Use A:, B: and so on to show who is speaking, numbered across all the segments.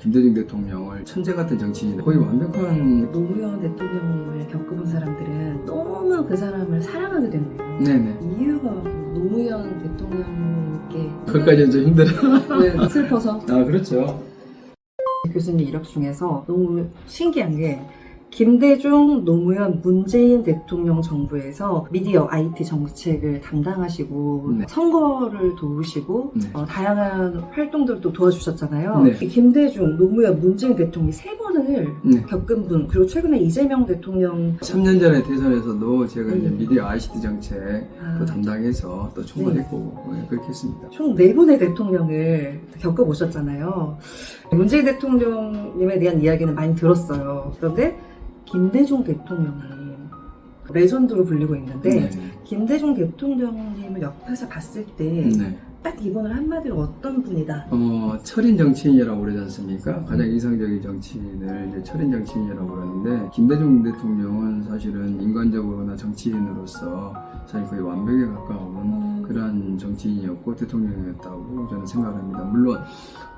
A: 김대중 대통령을 천재 같은 정치인 거의 완벽한
B: 노무현 대통령을 겪어본 사람들은 너무 그 사람을 사랑하게 된대요.
A: 네네.
B: 이유가 노무현 대통령께
A: 그것까지는 좀 힘들어.
B: 왜 슬퍼서.
A: 아 그렇죠.
B: 교수님 이력 중에서 너무 신기한 게 김대중, 노무현, 문재인 대통령 정부에서 미디어 IT 정책을 담당하시고
A: 네.
B: 선거를 도우시고
A: 네.
B: 어, 다양한 활동들도 도와주셨잖아요.
A: 네.
B: 김대중, 노무현, 문재인 대통령이 세 번을
A: 네.
B: 겪은 분 그리고 최근에 이재명 대통령
A: 3년 전에 대선에서도 제가 이제
B: 네.
A: 미디어 ICT 정책
B: 아,
A: 또 담당해서 또 총괄했고 네, 그렇게 했습니다
B: 총 네 분의 대통령을 겪어보셨잖아요. 문재인 대통령님에 대한 이야기는 많이 들었어요. 그런데 김대중 대통령이 레전드로 불리고 있는데
A: 네.
B: 김대중 대통령님을 옆에서 봤을 때딱
A: 네.
B: 이분을 한마디로 어떤 분이다.
A: 어, 철인 정치인이라고 그러지 않습니까? 가장 이상적인 정치인을 이제 철인 정치인이라고 그러는데, 김대중 대통령은 사실은 인간적으로나 정치인으로서 사실 거의 완벽에 가까운
B: 음,
A: 그러한 정치인이었고 대통령이었다고 저는 생각합니다. 물론,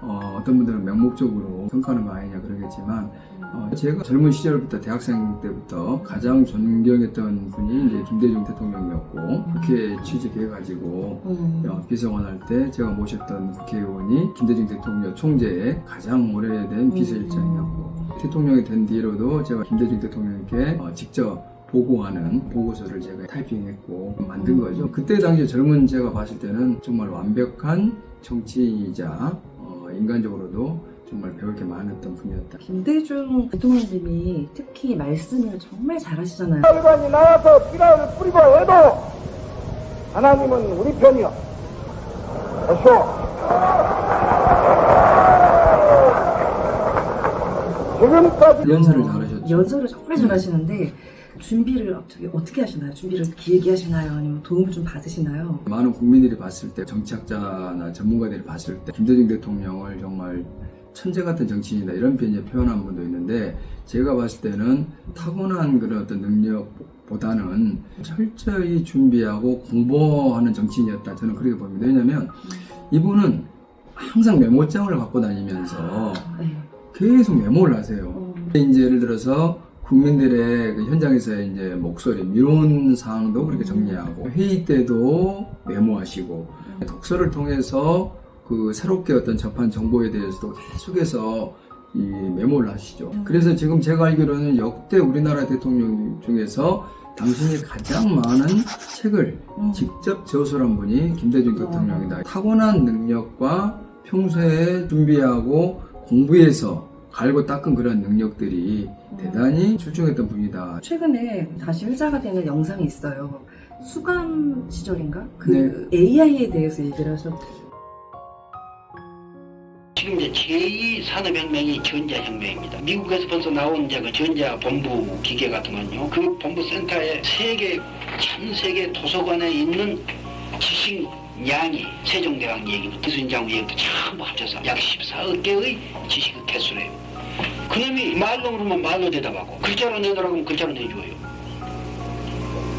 A: 어, 떤 분들은 명목적으로 평가하는 거 아니냐 그러겠지만, 어, 제가 젊은 시절부터 대학생 때부터 가장 존경했던 분이 이제 김대중 대통령이었고, 국회에 취직해가지고,
B: 음,
A: 어, 비서관 할 때 제가 모셨던 국회의원이 김대중 대통령 총재의 가장 오래된 비서실장이었고 대통령이 된 뒤로도 제가 김대중 대통령께 어, 직접 보고하는 보고서를 제가 타이핑했고 만든
B: 음.
A: 거죠. 그때 당시 젊은 제가 봤을 때는 정말 완벽한 정치인이자 어, 인간적으로도 정말 배울 게 많았던 분이었다.
B: 김대중 대통령님이 특히 말씀을 정말 잘하시잖아요.
C: 사관이 나와서 비난을 뿌리고 해도 하나님은 우리 편이요. 그렇죠. 지금까지
A: 연설을 잘하셨죠.
B: 연설을 정말 잘하시는데 준비를 어떻게 어떻게 하시나요? 준비를 길게 하시나요? 아니면 도움을 좀 받으시나요?
A: 많은 국민들이 봤을 때 정치학자나 전문가들이 봤을 때 김대중 대통령을 정말 천재 같은 정치인이다 이런 표현을 표현한 분도 있는데 제가 봤을 때는 타고난 그런 어떤 능력보다는 철저히 준비하고 공부하는 정치인이었다 저는 그렇게 봅니다 왜냐하면 이분은 항상 메모장을 갖고 다니면서
B: 네.
A: 계속 메모를 하세요
B: 어,
A: 이제 예를 들어서 국민들의 그 현장에서의 이제 목소리, 미론 사항도 그렇게 정리하고 회의 때도 메모하시고 독서를 통해서 그 새롭게 어떤 접한 정보에 대해서도 계속해서 이 메모를 하시죠.
B: 음.
A: 그래서 지금 제가 알기로는 역대 우리나라 대통령 중에서 당신이 가장 많은 책을
B: 음.
A: 직접 저술한 분이 김대중
B: 어.
A: 대통령이다. 타고난 능력과 평소에 준비하고 공부해서 갈고 닦은 그런 능력들이
B: 음.
A: 대단히 출중했던 분이다.
B: 최근에 다시 회자가 되는 영상이 있어요. 수감 시절인가? 그
A: 네.
B: AI에 대해서 얘기를 하셨.
D: 지금 이제 제2 산업혁명이 전자혁명입니다. 미국에서 벌써 나온 이제 그 전자본부 기계 같은 건요. 그 본부 센터에 세계, 전 세계 도서관에 있는 지식 양이 세종대왕 얘기부터 기순장 얘기부터 전부 합쳐서 약 14억 개의 지식 개수래요. 그놈이 말로 그러면 말로 대답하고 글자로 내더라고 하면 글자로 내줘요.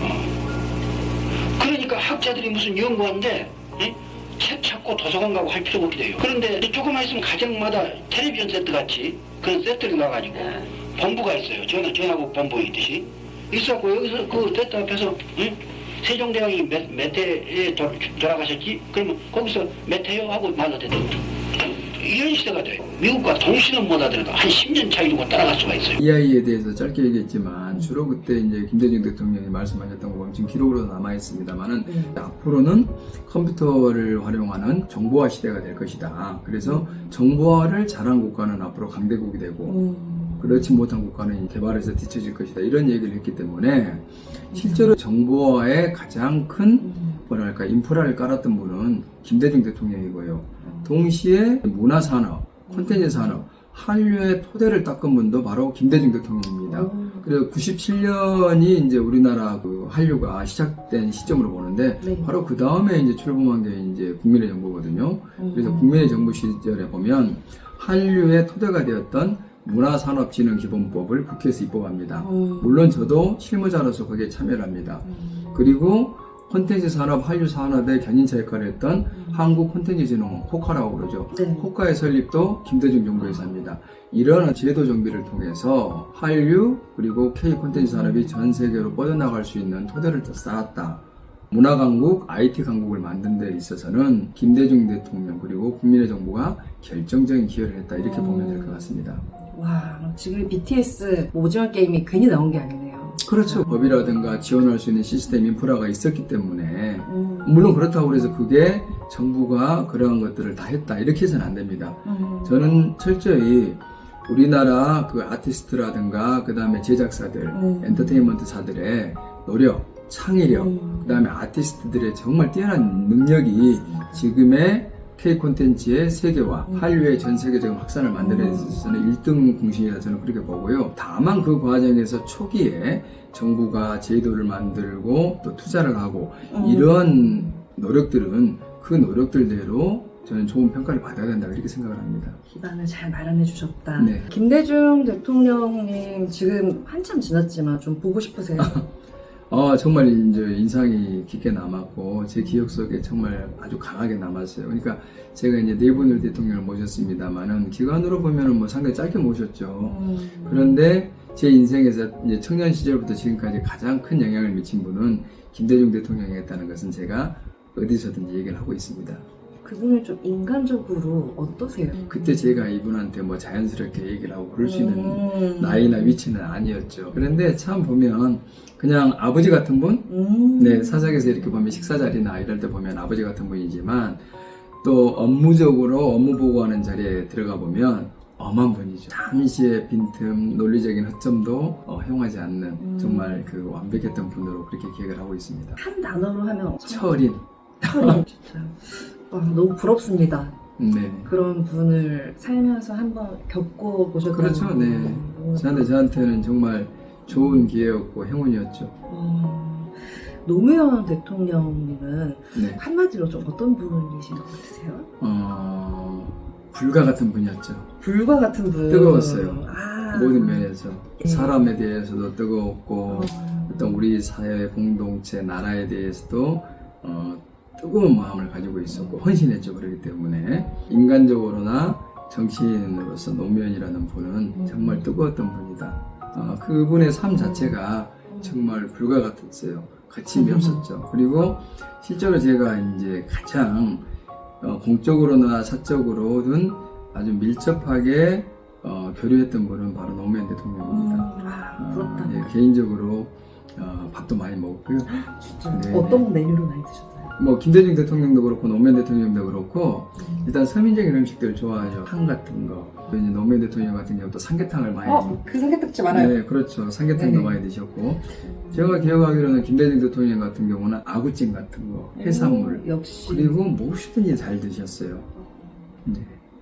D: 어. 그러니까 학자들이 무슨 연구하는데 예? 책 찾고 도서관 가고 할 필요가 없게 돼요. 그런데 조금만 있으면 가정마다 텔레비전 세트 같이 그런 세트를 놔가지고 본부가 있어요. 전화, 전화국 본부 있듯이. 있었고 여기서 그 세트 앞에서 응? 세종대왕이 몇, 몇 해에 도, 돌아가셨지? 그러면 거기서 몇 해요? 하고 대답. 이런 시대가 돼요. 미국과 동시는 못 하더라도 한 10년 차이 두고 따라갈 수가 있어요.
A: EI에 대해서 짧게 얘기했지만 주로 그때 이제 김대중 대통령이 말씀하셨던 거 보면 지금 기록으로 남아 있습니다만은
B: 네.
A: 앞으로는 컴퓨터를 활용하는 정보화 시대가 될 것이다. 그래서 정보화를 잘한 국가는 앞으로 강대국이 되고
B: 음.
A: 그렇지 못한 국가는 개발에서 뒤처질 것이다. 이런 얘기를 했기 때문에 실제로 정보화의 가장 큰
B: 음.
A: 뭐랄까 인프라를 깔았던 분은 김대중 대통령이고요. 동시에 문화 산업, 콘텐츠 산업, 한류의 토대를 닦은 분도 바로 김대중 대통령입니다.
B: 음.
A: 그래서 97년이 이제 우리나라 그 한류가 시작된 시점으로 보는데
B: 네.
A: 바로 그 다음에 이제 출범한 게 이제 국민의 정부거든요. 그래서
B: 음.
A: 국민의 정부 시절에 보면 한류의 토대가 되었던 문화산업진흥기본법을 국회에서 입법합니다.
B: 음.
A: 물론 저도 실무자로서 거기에 참여를 합니다.
B: 음.
A: 그리고 콘텐츠 산업, 한류 산업의 견인차 역할을 했던 한국 콘텐츠 진흥원, 호카라고 그러죠.
B: 네.
A: 호카의 설립도 김대중 정부에서 합니다. 이런 제도 정비를 통해서 한류 그리고 K 콘텐츠 산업이 전 세계로 뻗어나갈 수 있는 토대를 더 쌓았다. 문화 강국, IT 강국을 만든 데 있어서는 김대중 대통령 그리고 국민의 정부가 결정적인 기여를 했다 이렇게 보면 될 것 같습니다.
B: 와, 지금 BTS 오징어 게임이 괜히 나온 게 아니네요.
A: 그렇죠. 법이라든가 지원할 수 있는 시스템 인프라가 있었기 때문에
B: 음.
A: 물론 그렇다고 해서 그게 정부가 그러한 것들을 다 했다 이렇게 해서는 안 됩니다.
B: 음.
A: 저는 철저히 우리나라 그 아티스트라든가 그 다음에 제작사들,
B: 음.
A: 엔터테인먼트사들의 노력, 창의력,
B: 음.
A: 그 다음에 아티스트들의 정말 뛰어난 능력이 지금의 K 콘텐츠의 세계화,
B: 음.
A: 한류의 전 세계적 확산을 만드는 데 있어서는 1등 공신이라 저는 그렇게 보고요. 다만 그 과정에서 초기에 정부가 제도를 만들고 또 투자를 하고
B: 음.
A: 이러한 노력들은 그 노력들대로 저는 좋은 평가를 받아야 된다 이렇게 생각을 합니다.
B: 기반을 잘 마련해 주셨다.
A: 네.
B: 김대중 대통령님 지금 한참 지났지만 좀 보고 싶으세요?
A: 어, 정말 이제 인상이 깊게 남았고 제 기억 속에 정말 아주 강하게 남았어요. 그러니까 제가 이제 네 분을 대통령을 모셨습니다만은 기간으로 보면은 뭐 상당히 짧게 모셨죠.
B: 음.
A: 그런데 제 인생에서 이제 청년 시절부터 지금까지 가장 큰 영향을 미친 분은 김대중 대통령이었다는 것은 제가 어디서든지 얘기를 하고 있습니다.
B: 그분은 좀 인간적으로 어떠세요?
A: 그때 제가 이분한테 뭐 자연스럽게 얘기를 하고 그럴 수 있는
B: 음.
A: 나이나 위치는 아니었죠. 그런데 참 보면 그냥 아버지 같은 분?
B: 음.
A: 네, 사석에서 이렇게 보면 식사 자리나 이럴 때 보면 아버지 같은 분이지만 또 업무적으로 업무 보고하는 자리에 들어가 보면 엄한 분이죠. 잠시의 빈틈, 논리적인 허점도 어, 허용하지 않는
B: 음.
A: 정말 그 완벽했던 분으로 그렇게 기억을 하고 있습니다.
B: 한 단어로 하면
A: 철인.
B: 철인 진짜 와, 너무 부럽습니다.
A: 네.
B: 그런 분을 살면서 한번 겪고 보셨다는
A: 그렇죠,
B: 거.
A: 네. 저한테 저한테는 정말 좋은 기회였고 행운이었죠.
B: 어, 노무현 대통령님은
A: 네.
B: 한마디로 좀 어떤 분이신 것 같으세요?
A: 어, 불과 같은 분이었죠.
B: 불과 같은 분.
A: 뜨거웠어요.
B: 아.
A: 모든 면에서
B: 예.
A: 사람에 대해서도 뜨거웠고
B: 어.
A: 어떤 우리 사회 공동체 나라에 대해서도 어, 뜨거운 마음을 가지고 있었고 헌신했죠 그렇기 때문에 인간적으로나 정치인으로서 노무현이라는 분은 정말 뜨거웠던 분이다. 어, 그분의 삶 자체가 정말 불과 같았어요. 거침이 없었죠. 그리고 실제로 제가 이제 가장 어, 공적으로나 사적으로든 아주 밀접하게 어, 교류했던 분은 바로 노무현 대통령입니다.
B: 음, 와, 부럽다.
A: 어, 예, 개인적으로 어, 밥도 많이 먹고요.
B: 진짜.
A: 네.
B: 어떤 메뉴를 많이 드셨나요?
A: 뭐 김대중 대통령도 그렇고 노무현 대통령도 그렇고 일단 서민적인 음식들 좋아하죠. 탕 같은 거. 또 이제 노무현 대통령 같은 경우 또 삼계탕을 많이
B: 어, 그 삼계탕집 알아요.
A: 네, 그렇죠. 삼계탕도
B: 네.
A: 많이 드셨고 제가 기억하기로는 김대중 대통령 같은 경우는 아구찜 같은 거, 해산물
B: 오, 역시.
A: 그리고 무엇이든지 잘 드셨어요. 네.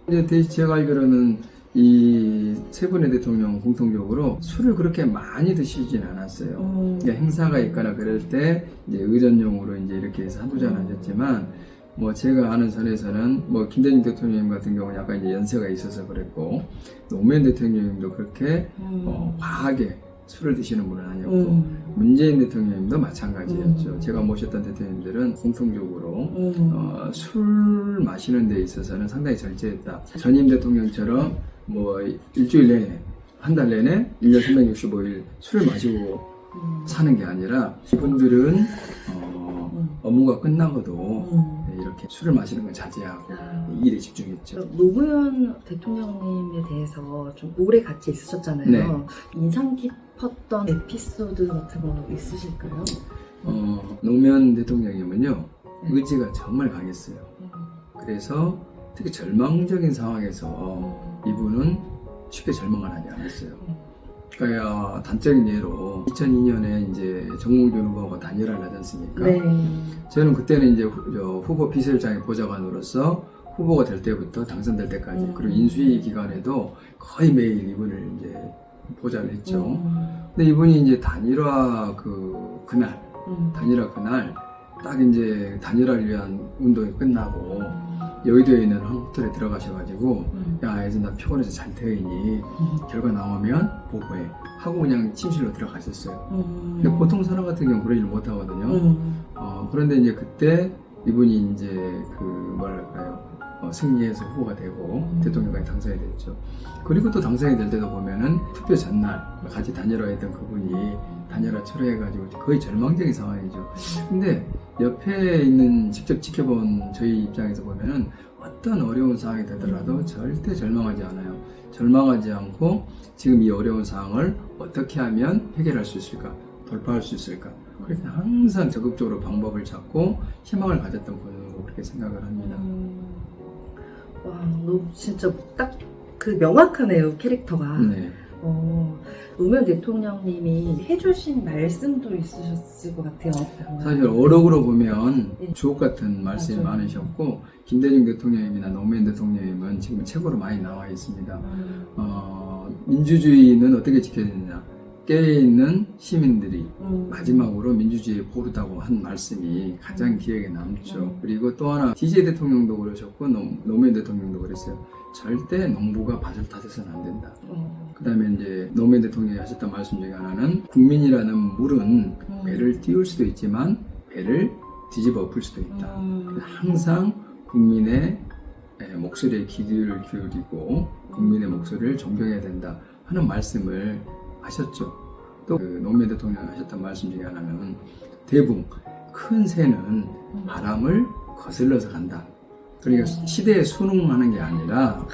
A: 이제 대- 제가 알기로는 이 세 분의 대통령 공통적으로 술을 그렇게 많이 드시진 않았어요.
B: 음,
A: 그러니까 행사가 있거나 그럴 때 이제 의전용으로 이제 이렇게 해서 한두 잔 하셨지만 뭐 제가 아는 선에서는 뭐 김대중 대통령 같은 경우는 약간 이제 연세가 있어서 그랬고 노무현 대통령님도 그렇게
B: 음.
A: 어, 과하게 술을 드시는 분은 아니었고
B: 음,
A: 문재인 대통령님도 마찬가지였죠.
B: 음.
A: 제가 모셨던 대통령들은 공통적으로
B: 음.
A: 어, 술 마시는 데 있어서는 상당히 절제했다. 전임 대통령처럼 뭐 일주일 내내 한 달 내내 1년 365일 술을 마시고
B: 음.
A: 사는 게 아니라 이분들은 어,
B: 음.
A: 업무가 끝나고도
B: 음.
A: 네, 이렇게 술을 마시는 걸 자제하고
B: 아.
A: 일에 집중했죠.
B: 노무현 대통령님에 대해서 좀 오래 같이 있으셨잖아요.
A: 네.
B: 인상 깊었던 에피소드 같은 거 있으실까요?
A: 어, 노무현 대통령님은요
B: 네.
A: 의지가 정말 강했어요. 그래서 특히 절망적인 상황에서 이분은 쉽게 절망을 하지 않았어요. 그러니까 단적인 예로 2002년에 이제 정몽준 후보가 단일화를 하지 않습니까?
B: 네.
A: 저는 그때는 이제 후, 후보 비서실장의 보좌관으로서 후보가 될 때부터 당선될 때까지
B: 음.
A: 그리고 인수위 기간에도 거의 매일 이분을 이제 보좌를 했죠.
B: 음.
A: 근데 이분이 이제 단일화 그 그날
B: 음.
A: 단일화 그날 딱 이제 단일화를 위한 운동이 끝나고 여의도에 있는 한 호텔에 들어가셔가지고
B: 음.
A: 야 예전 나 피곤해서 잘 되니 결과 나오면 보고해 하고 그냥 침실로 들어가셨어요.
B: 음.
A: 근데 보통 사람 같은 경우 그러지 못하거든요.
B: 음.
A: 어, 그런데 이제 그때 이분이 이제 그 뭐랄까요 어, 승리해서 후보가 되고
B: 음.
A: 대통령까지 당선이 됐죠. 그리고 또 당선이 될 때도 보면은 투표 전날 같이 다녀라했던 그분이 다녀라 철회해가지고 거의 절망적인 상황이죠. 근데 옆에 있는 직접 지켜본 저희 입장에서 보면은 어떤 어려운 상황이 되더라도 절대 절망하지 않아요. 절망하지 않고 지금 이 어려운 상황을 어떻게 하면 해결할 수 있을까, 돌파할 수 있을까. 그래서 항상 적극적으로 방법을 찾고 희망을 가졌던 분으로 그렇게 생각을 합니다.
B: 음. 와, 너무 진짜 딱 그 명확하네요, 캐릭터가.
A: 네.
B: 어, 노무현 대통령님이 해주신 말씀도 있으셨을 것 같아요.
A: 사실 어록으로 보면
B: 예.
A: 주옥 같은 말씀이
B: 맞아요.
A: 많으셨고 김대중 대통령님이나 노무현 대통령님은 지금 책으로 많이 나와 있습니다.
B: 음.
A: 어, 민주주의는 어떻게 지켜야 되느냐? 깨어있는 시민들이
B: 음.
A: 마지막으로 민주주의에 고르다고 한 말씀이 가장 기억에 남죠.
B: 음.
A: 그리고 또 하나 DJ 대통령도 그러셨고 노- 노무현 대통령도 그랬어요. 절대 농부가 밭을 탓해서는 안 된다.
B: 어.
A: 그 다음에 이제 노무현 대통령이 하셨던 말씀 중에 하나는 국민이라는 물은
B: 음.
A: 배를 띄울 수도 있지만 배를 뒤집어 엎을 수도 있다.
B: 음.
A: 항상 국민의 에, 목소리에 귀를 기울이고 국민의 목소리를 존경해야 된다 하는 말씀을 하셨죠. 또 그 노무현 대통령이 하셨던 말씀 중에 하나는 대붕 큰 새는 바람을 거슬러서 간다. 그러니까 시대에 순응하는 게 아니라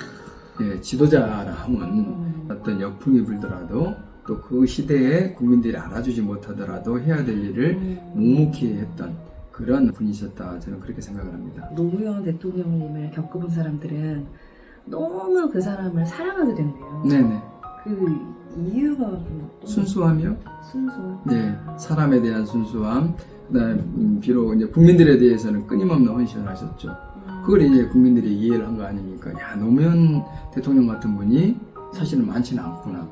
A: 예, 지도자라 함은
B: 음.
A: 어떤 역풍이 불더라도 또 그 시대에 국민들이 알아주지 못하더라도 해야 될 일을
B: 음.
A: 묵묵히 했던 그런 분이셨다 저는 그렇게 생각을 합니다.
B: 노무현 대통령님을 겪어본 사람들은 너무 그 사람을 사랑하게 된대요.
A: 네네
B: 그 이유가 좀 어떤
A: 순수하며
B: 순수.
A: 네 사람에 대한 순수함 그다음에 음, 비록 이제 국민들에 대해서는 끊임없는 헌신을 하셨죠.
B: 음.
A: 그걸 이제 국민들이 이해를 한 거 아닙니까? 야 노무현 대통령 같은 분이 사실은 많지는 않구나.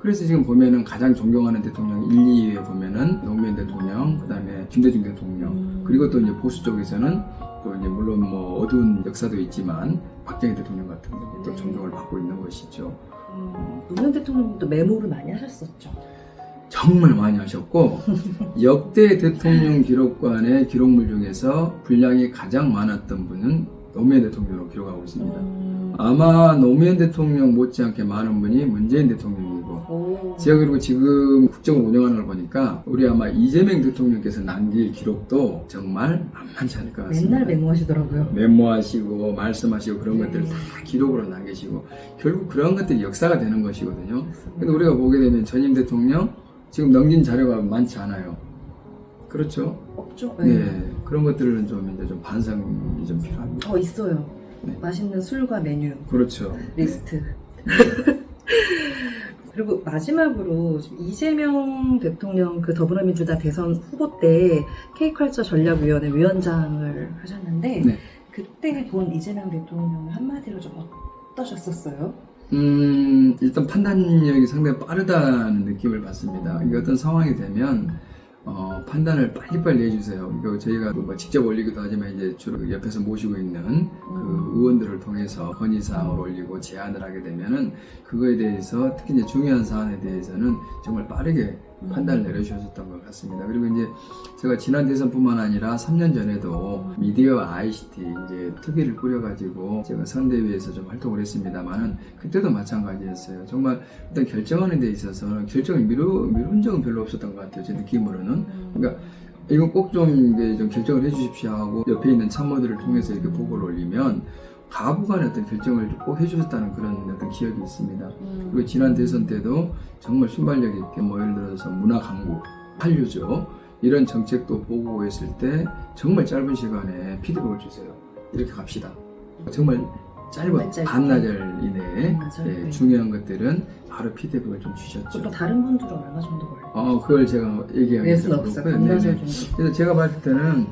A: 그래서 지금 보면은 가장 존경하는 대통령 1, 2위에 보면은 노무현 대통령, 그 다음에 김대중 대통령,
B: 음.
A: 그리고 또 이제 보수 쪽에서는 또 이제 물론 뭐 어두운 역사도 있지만 박정희 대통령 같은 분이 또
B: 네.
A: 존경을 받고 있는 것이죠.
B: 음, 노무현 대통령님도 메모를 많이 하셨었죠.
A: 정말 많이 하셨고 역대 대통령 기록관의 기록물 중에서 분량이 가장 많았던 분은 노무현 대통령으로 기록하고 있습니다.
B: 음.
A: 아마 노무현 대통령 못지않게 많은 분이 문재인 대통령이고
B: 오.
A: 제가 그리고 지금 국정을 운영하는 걸 보니까 우리 아마 이재명 대통령께서 남길 기록도 정말 만만치 않을 것 같습니다.
B: 맨날 메모하시더라고요.
A: 메모하시고 말씀하시고 그런
B: 네.
A: 것들을 다 기록으로 남기시고 결국 그런 것들이 역사가 되는 것이거든요. 근데 우리가 보게 되면 전임 대통령 지금 넘긴 자료가 많지 않아요. 그렇죠?
B: 없죠?
A: 네. 그런 것들은 좀 이제 좀 반성이 좀 필요합니다.
B: 어 있어요.
A: 네.
B: 맛있는 술과 메뉴
A: 그렇죠.
B: 리스트. 그리고 마지막으로 이재명 대통령 그 더불어민주당 대선 후보 때 K컬처 전략위원회 위원장을 하셨는데
A: 네.
B: 그때 본 이재명 대통령 한마디로 좀 어떠셨었어요?
A: 음, 일단 판단력이 상당히 빠르다는 느낌을 받습니다. 이게 어떤 상황이 되면, 어, 판단을 빨리빨리 해주세요. 이거 저희가 뭐 직접 올리기도 하지만 이제 주로 옆에서 모시고 있는 그 의원들을 통해서 건의사항을 올리고 제안을 하게 되면은 그거에 대해서 특히 이제 중요한 사안에 대해서는 정말 빠르게 판단을 내려주셨던 것 같습니다. 그리고 이제 제가 지난 대선뿐만 아니라 3년 전에도 미디어 ICT 이제 특위를 꾸려가지고 제가 선대위에서 좀 활동을 했습니다만은 그때도 마찬가지였어요. 정말 일단 결정하는 데 있어서는 결정을 미루, 미룬 적은 별로 없었던 것 같아요. 제 느낌으로는. 그러니까 이거 꼭좀좀 결정을 해주십시오 하고 옆에 있는 참모들을 통해서 이렇게 보고를 올리면 가부간의 어떤 결정을 꼭 해주셨다는 그런 어떤 기억이 있습니다.
B: 음.
A: 그리고 지난 대선 때도 정말 순발력 있게 뭐 예를 들어서 문화 강국, 한류죠 이런 정책도 보고 했을 때 정말 짧은 시간에 피드백을 주세요. 이렇게 갑시다. 정말 짧은. 반나절 이내에 예,
B: 네.
A: 중요한 것들은 바로 피드백을 좀 주셨죠.
B: 보통 다른 분들은 얼마 정도 걸려요?
A: 어, 그걸 제가 얘기하기
B: 낼 수는 없어요.
A: 그렇고요. 네네.
B: 정도.
A: 그래서 제가 봤을 때는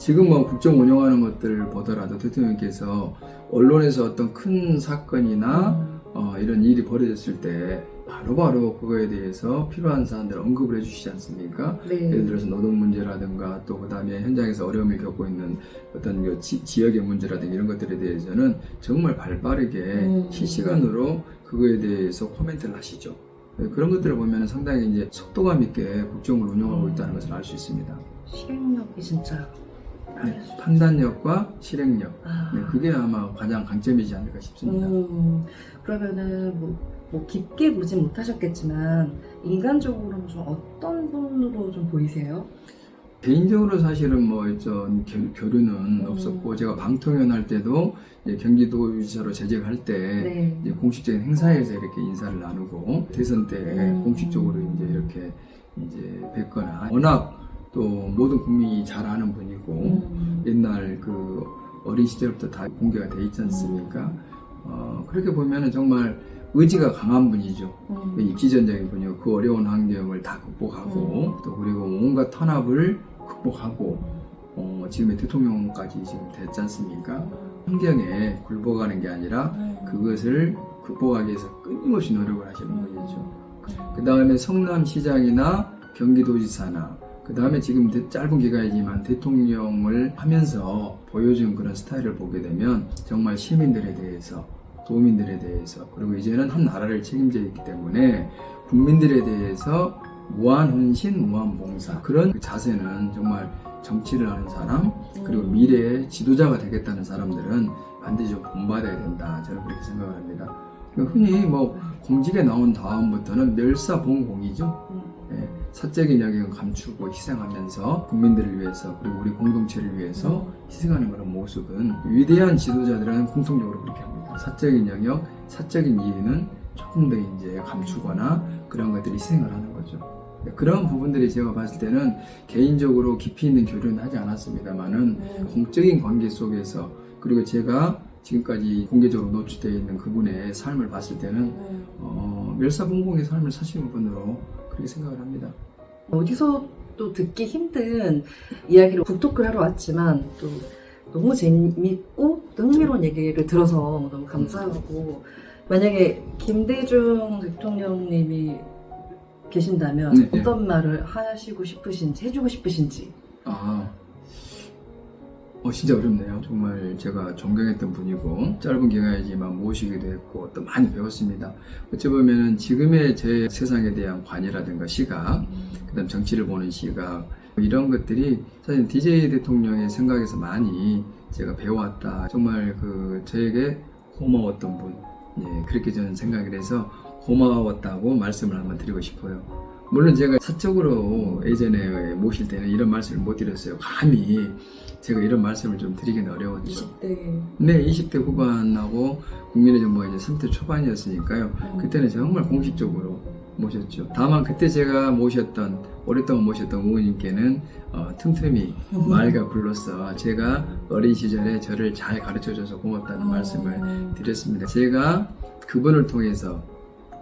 A: 지금 뭐 국정 운영하는 것들을 보더라도 대통령께서 언론에서 어떤 큰 사건이나
B: 음.
A: 어, 이런 일이 벌어졌을 때 바로바로 그거에 대해서 필요한 사안들 언급을 해주시지 않습니까?
B: 네.
A: 예를 들어서 노동 문제라든가 또 그다음에 현장에서 어려움을 겪고 있는 어떤 그 지, 지역의 문제라든가 이런 것들에 대해서는 정말 발빠르게
B: 음.
A: 실시간으로 그거에 대해서 코멘트를 하시죠. 네, 그런 것들을 보면 상당히 이제 속도감 있게 국정을 운영하고 있다는 것을 알 수 있습니다.
B: 실행력이 진짜.
A: 네, 판단력과 실행력.
B: 아.
A: 네, 그게 아마 가장 강점이지 않을까 싶습니다.
B: 음, 그러면은 뭐, 뭐 깊게 보진 못하셨겠지만 인간적으로는 좀 어떤 분으로 좀 보이세요?
A: 개인적으로 사실은 뭐좀 교류는
B: 음.
A: 없었고 제가 방통위원 할 때도 이제 경기도지사로 재직할 때
B: 네.
A: 공식적인 행사에서 이렇게 인사를 나누고 대선 때
B: 음.
A: 공식적으로 이제 이렇게 이제 뵙거나 워낙 또 모든 국민이 잘 아는 분이고
B: 음.
A: 옛날 그 어린 시절부터 다 공개가 돼 있지 않습니까? 어, 그렇게 보면은 정말 의지가 강한 분이죠.
B: 음.
A: 입지전적인 분이고 그 어려운 환경을 다 극복하고 또 그리고 온갖 탄압을 극복하고 어, 지금의 대통령까지 지금 됐지 않습니까? 환경에 굴복하는 게 아니라
B: 음.
A: 그것을 극복하기 위해서 끊임없이 노력을 하시는 분이죠. 그 다음에 성남시장이나 경기도지사나 그 다음에 지금 대- 짧은 기간이지만 대통령을 하면서 보여준 그런 스타일을 보게 되면 정말 시민들에 대해서 도민들에 대해서 그리고 이제는 한 나라를 책임져 있기 때문에 국민들에 대해서 무한 헌신, 무한 봉사 그런 그 자세는 정말 정치를 하는 사람 그리고 미래의 지도자가 되겠다는 사람들은 반드시 좀 본받아야 된다 저는 그렇게 생각을 합니다. 흔히 뭐 공직에 나온 다음부터는 멸사봉공이죠.
B: 음.
A: 예, 사적인 영역을 감추고 희생하면서 국민들을 위해서 그리고 우리 공동체를 위해서 희생하는 그런 모습은 위대한 지도자들은 공통적으로 그렇게 합니다. 사적인 영역, 사적인 이해는 조금 더 이제 감추거나 그런 것들이 희생을 하는 거죠. 네, 그런 부분들이 제가 봤을 때는 개인적으로 깊이 있는 교류는 하지 않았습니다만은
B: 음.
A: 공적인 관계 속에서 그리고 제가 지금까지 공개적으로 노출되어 있는 그분의 삶을 봤을 때는
B: 음.
A: 어, 멸사봉공의 삶을 사시는 분으로 그렇게 생각을 합니다.
B: 어디서 또 듣기 힘든 이야기를 국토크를 하러 왔지만 또 너무 재밌고 또 흥미로운 얘기를 들어서 너무 감사하고 만약에 김대중 대통령님이 계신다면
A: 네, 네.
B: 어떤 말을 하시고 싶으신지 해주고 싶으신지
A: 아, 어, 진짜 어렵네요. 정말 제가 존경했던 분이고, 짧은 기간이지만 모시기도 했고, 또 많이 배웠습니다. 어찌 보면은 지금의 제 세상에 대한 관이라든가 시각, 그 다음 정치를 보는 시각, 이런 것들이 사실 DJ 대통령의 생각에서 많이 제가 배워왔다. 정말 그 저에게 고마웠던 분, 예, 그렇게 저는 생각을 해서 고마웠다고 말씀을 한번 드리고 싶어요. 물론 제가 사적으로 예전에 모실 때는 이런 말씀을 못 드렸어요. 감히 제가 이런 말씀을 좀 드리기는 어려웠죠.
B: 20대
A: 네, 20대 후반하고 국민의 정부가 이제 30대 초반이었으니까요. 그때는 정말 공식적으로 모셨죠. 다만 그때 제가 모셨던 오랫동안 모셨던 의원님께는 어, 틈틈이 말과 글로써 제가 어린 시절에 저를 잘 가르쳐줘서 고맙다는 말씀을 드렸습니다. 제가 그분을 통해서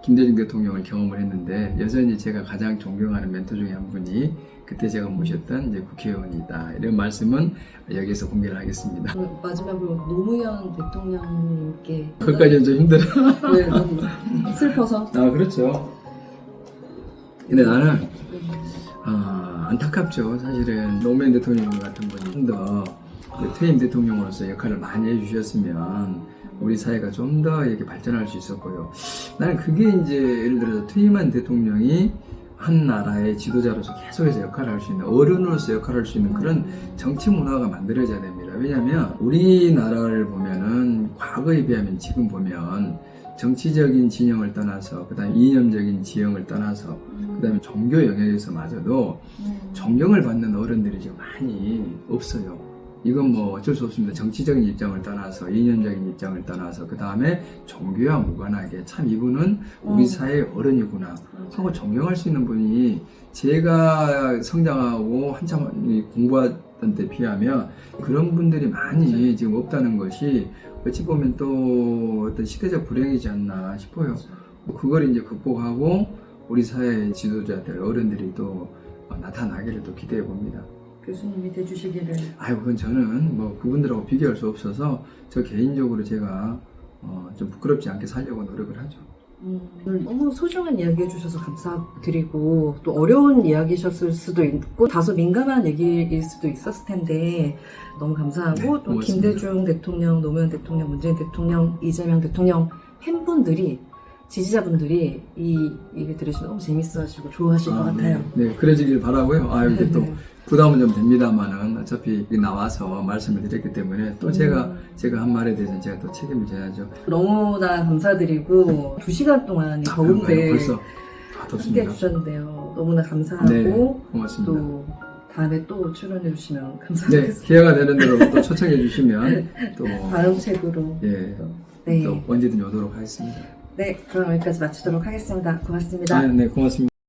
A: 김대중 대통령을 경험을 했는데 여전히 제가 가장 존경하는 멘토 중에 한 분이 그때 제가 모셨던 이제 국회의원이다 이런 말씀은 여기서 공개를 하겠습니다.
B: 마지막으로 노무현 대통령님께
A: 그것까지는 좀 힘들어.
B: 왜 너무 슬퍼서
A: 아 그렇죠. 근데 나는 아, 안타깝죠. 사실은 노무현 대통령 같은 분이 좀더 퇴임 대통령으로서 역할을 많이 해주셨으면 우리 사회가 좀 더 이렇게 발전할 수 있었고요. 나는 그게 이제 예를 들어서 퇴임한 대통령이 한 나라의 지도자로서 계속해서 역할을 할 수 있는 어른으로서 역할을 할 수 있는 그런 정치 문화가 만들어져야 됩니다. 왜냐하면 우리나라를 보면은 과거에 비하면 지금 보면 정치적인 진영을 떠나서 그다음 이념적인 지형을 떠나서 그다음에 종교 영역에서마저도 존경을 받는 어른들이 지금 많이 없어요. 이건 뭐 어쩔 수 없습니다. 정치적인 입장을 떠나서 이념적인 입장을 떠나서 그 다음에 종교와 무관하게 참 이분은 우리
B: 음.
A: 사회의 어른이구나 하고 존경할 수 있는 분이 제가 성장하고 한참 공부하던 때 비하면 그런 분들이 많이 지금 없다는 것이 어찌 보면 또 어떤 시대적 불행이지 않나 싶어요. 그걸 이제 극복하고 우리 사회의 지도자들 어른들이 또 나타나기를 또 기대해 봅니다.
B: 교수님이 돼주시기를
A: 아유, 그건 저는 뭐 그분들하고 비교할 수 없어서 저 개인적으로 제가 어, 좀 부끄럽지 않게 살려고 노력을 하죠.
B: 음, 오늘 너무 소중한 이야기 해주셔서 감사드리고 또 어려운 이야기셨을 수도 있고 다소 민감한 얘기일 수도 있었을 텐데 너무 감사하고
A: 네,
B: 또
A: 고맙습니다.
B: 김대중 대통령, 노무현 대통령, 문재인 대통령, 이재명 대통령 팬분들이 지지자분들이 이 얘기 들으시면 너무 재밌어하시고 좋아하실 것
A: 아,
B: 같아요.
A: 네, 네, 그래지길 바라고요. 아, 이게 또
B: 네.
A: 부담은 좀 됩니다만은 어차피 나와서 말씀을 드렸기 때문에 또 제가
B: 음.
A: 제가 한 말에 대해서는 제가 또 책임을 져야죠.
B: 너무나 감사드리고 두 시간 동안 이
A: 아,
B: 더운데?
A: 벌써 아,
B: 함께. 해주셨는데요. 너무나 감사하고
A: 네, 고맙습니다.
B: 또 다음에 또 출연해 주시면
A: 네,
B: 감사하겠습니다.
A: 기회가 되는 대로 또 초청해 주시면 또,
B: 다음 책으로
A: 예,
B: 또, 네.
A: 또 언제든 오도록 하겠습니다.
B: 네, 그럼 여기까지 마치도록 하겠습니다. 고맙습니다.
A: 아, 네, 고맙습니다.